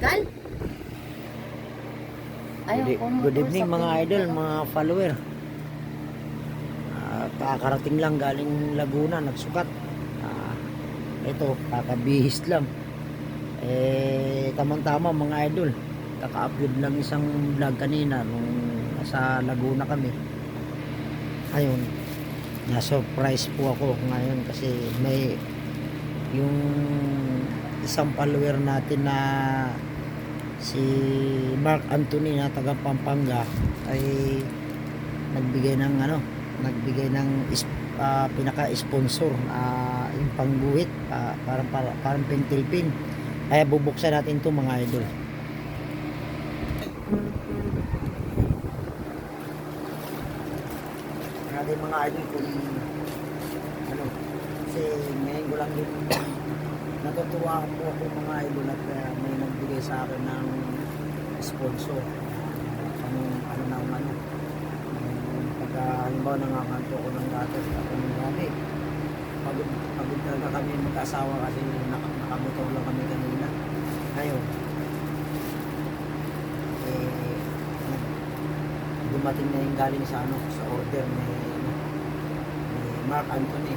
Tagal? Ayaw Good, ko good evening mga idol, kayo. mga follower. Ah, kakarating lang galing Laguna, nagsukat. Ah, ito, kakabihis lang. Eh, tamang-tama mga idol. Kaka-upload lang isang vlog kanina nung nasa Laguna kami. Ayun, na-surprise po ako ngayon kasi may yung isang follower natin na si Mark Anthony na taga Pampanga ay nagbigay ng ano nagbigay ng is, ah, pinaka-sponsor ah, yung pangguhit ah, parang, parang, parang pentilpin. Kaya bubuksan natin to mga idol. Natin mga idol kung ano kasi ngayon ko lang din natutuwa po ako mga idol at uh, may nagbigay sa akin ng sponsor. Ano ano na ano um, pagka halimbawa nanganganto ako ng gatas ako ng gabi pagod pagod talaga kami mag-asawa kasi nak nakamotor lang kami kanina. Ngayon eh dumating na yung galing sa ano sa order ni, ano, ni Mark Anthony.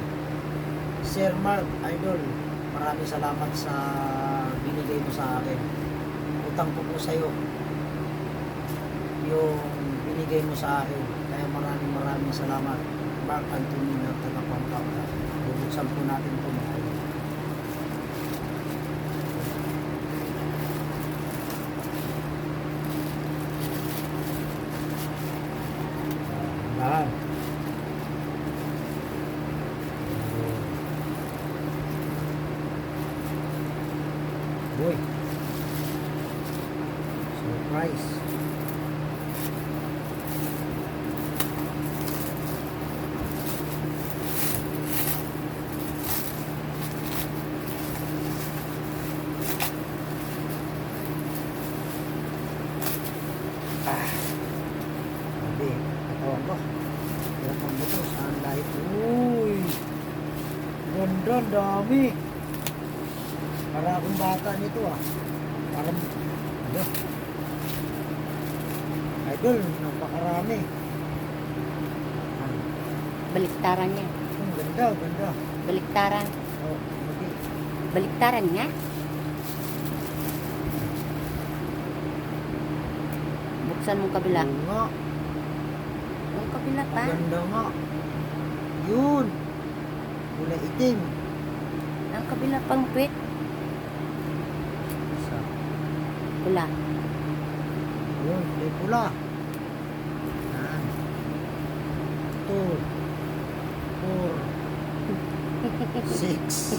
Sir Mark Idol maraming salamat sa binigay mo sa akin. Utang ko po sa'yo yung binigay mo sa akin. Kaya maraming maraming salamat. Mark Anthony na taga Pampanga bubuksan po natin ito mga idol Dahan. Boy. Surprise. Ah. Sabi, katawan ko. Hirap ang buto. Saan lahat? Uy! Ganda, ang dami. Para akong bata nito ah. Parang, ano? Idol, napakarami. Baliktaran niya. ang ganda, ganda. Baliktaran. Oh, okay. Baliktaran nga? Buksan mong kabila. Oo nga, Yung kabila pa. ganda nga. Yun. Kulay itim. Ang kabila pang puwit. Isa. Pula. Yun, kulay pula. Yan. Two. Four. Six.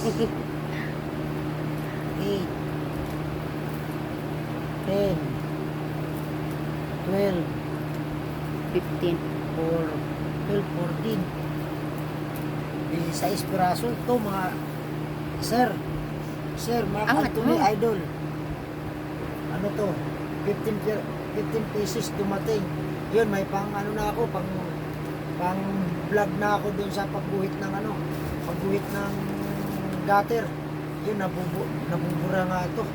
Eight. Ten. Twelve. 15. Four. Twelve, fourteen. Sa piraso ito mga Sir. Sir, mga Anthony mo. Idol. Ano to? 15 pi- 15 pieces dumating. Yun, may pang ano na ako, pang pang vlog na ako dun sa pagguhit ng ano, pagguhit ng gutter. Yun, nabubu, nabubura nga ito.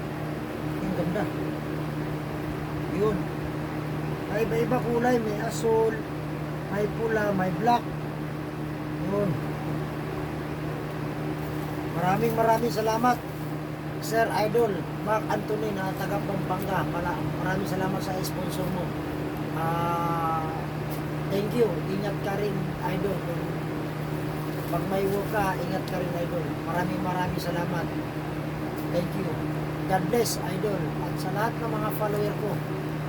Yung ganda. Yun. May iba-iba kulay, may asul, may pula, may black. Yun. Maraming maraming salamat. Sir Idol, Mark Anthony na taga Pampanga. Mala, maraming salamat sa sponsor mo. Ah, thank you. Ingat ka rin, Idol. Pag may work ka, ingat ka rin, Idol. Maraming maraming salamat. Thank you. God bless, Idol. At sa lahat ng mga follower ko,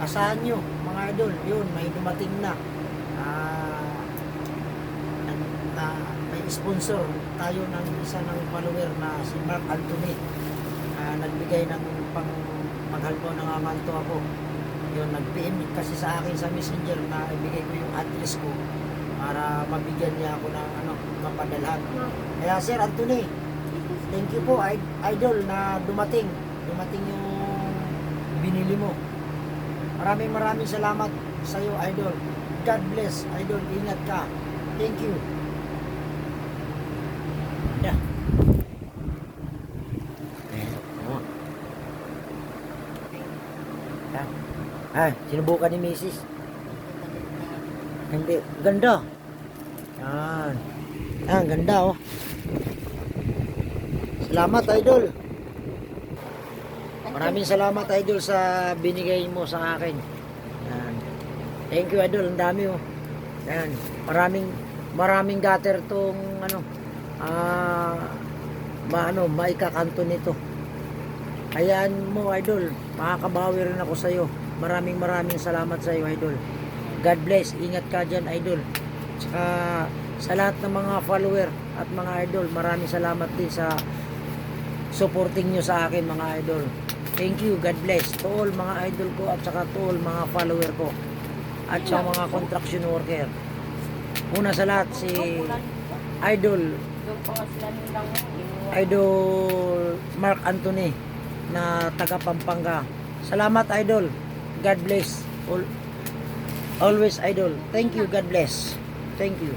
asahan nyo, mga Idol, yun, may dumating na. Ah, na may sponsor tayo ng isa ng follower na si Mark Anthony na nagbigay ng pang maghalpo ng amanto ako. Yun nag-PM kasi sa akin sa messenger na ibigay ko yung address ko para mabigyan niya ako ng ano mapadalhan kaya Sir Anthony thank you po idol na dumating. Dumating yung binili mo. Maraming maraming salamat sa iyo idol. God bless idol. Ingat ka. Thank you. Yeah. Eh, oh. Yan. Ah, sinubukan ni Mrs. Hindi. Ganda. Yan. Yan, ganda oh. Salamat, Idol. Maraming salamat, Idol, sa binigay mo sa akin. Yan. Thank you, Idol. Ang dami oh. Yan. Maraming, maraming gutter tong, ano, ah, ma, ano, maikakanto nito. Hayaan mo, Idol. Makakabawi rin ako sa'yo. Maraming maraming salamat sa'yo, Idol. God bless. Ingat ka dyan, Idol. Tsaka sa lahat ng mga follower at mga idol, maraming salamat din sa supporting nyo sa akin, mga idol. Thank you. God bless. To all mga idol ko at saka to all mga follower ko. At sa mga construction worker. Una sa lahat, si Idol Idol Mark Anthony na taga Pampanga. Salamat Idol. God bless. Al- Always Idol. Thank you. God bless. Thank you.